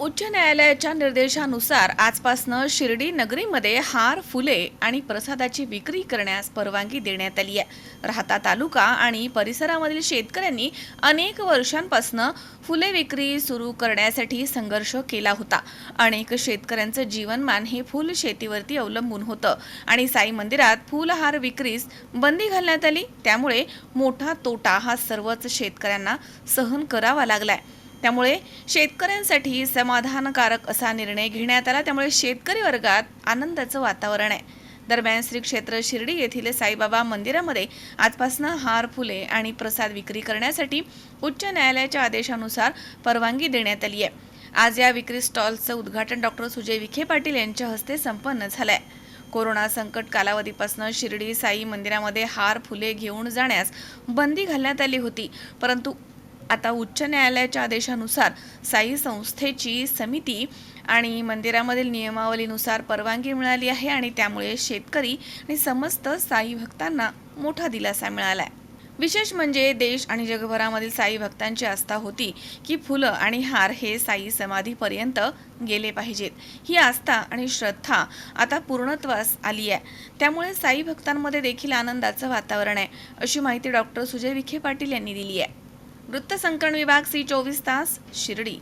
उच्च न्यायालयाच्या निर्देशानुसार आजपासनं शिर्डी नगरीमध्ये हार फुले आणि प्रसादाची विक्री करण्यास परवानगी देण्यात आली आहे. राहता तालुका आणि परिसरामधील शेतकऱ्यांनी अनेक वर्षांपासून फुले विक्री सुरू करण्यासाठी संघर्ष केला होता. अनेक शेतकऱ्यांचं जीवनमान हे फुल शेतीवरती अवलंबून होतं आणि साई मंदिरात फुलहार विक्रीस बंदी घालण्यात आली. त्यामुळे मोठा तोटा हा सर्वच शेतकऱ्यांना सहन करावा लागलाय. त्यामुळे शेतकऱ्यांसाठी समाधानकारक असा निर्णय घेण्यात आला. त्यामुळे शेतकरी वर्गात आनंदाचं वातावरण आहे. दरम्यान श्री क्षेत्र शिर्डी येथील साईबाबा मंदिरामध्ये आजपासून हार फुले आणि प्रसाद विक्री करण्यासाठी उच्च न्यायालयाच्या आदेशानुसार परवानगी देण्यात आली आहे. आज या विक्री स्टॉलचं उद्घाटन डॉक्टर सुजय विखे पाटील यांच्या हस्ते संपन्न झालंय. कोरोना संकट कालावधीपासून शिर्डी साई मंदिरामध्ये हार फुले घेऊन जाण्यास बंदी घालण्यात आली होती. परंतु आता उच्च न्यायालयाच्या आदेशानुसार साई संस्थेची समिती आणि मंदिरामधील नियमावलीनुसार परवानगी मिळाली आहे आणि त्यामुळे शेतकरी आणि समस्त साई भक्तांना मोठा दिलासा मिळाला आहे विशेष म्हणजे देश आणि जगभरामधील साई भक्तांची आस्था होती की फुलं आणि हार हे साई समाधीपर्यंत गेले पाहिजेत. ही आस्था आणि श्रद्धा आता पूर्णत्वास आली आहे त्यामुळे साई भक्तांमध्ये देखील आनंदाचं वातावरण आहे अशी माहिती डॉक्टर सुजय विखे पाटील यांनी दिली आहे वृत्तसंकलन विभाग सी चोवीस तास शिर्डी.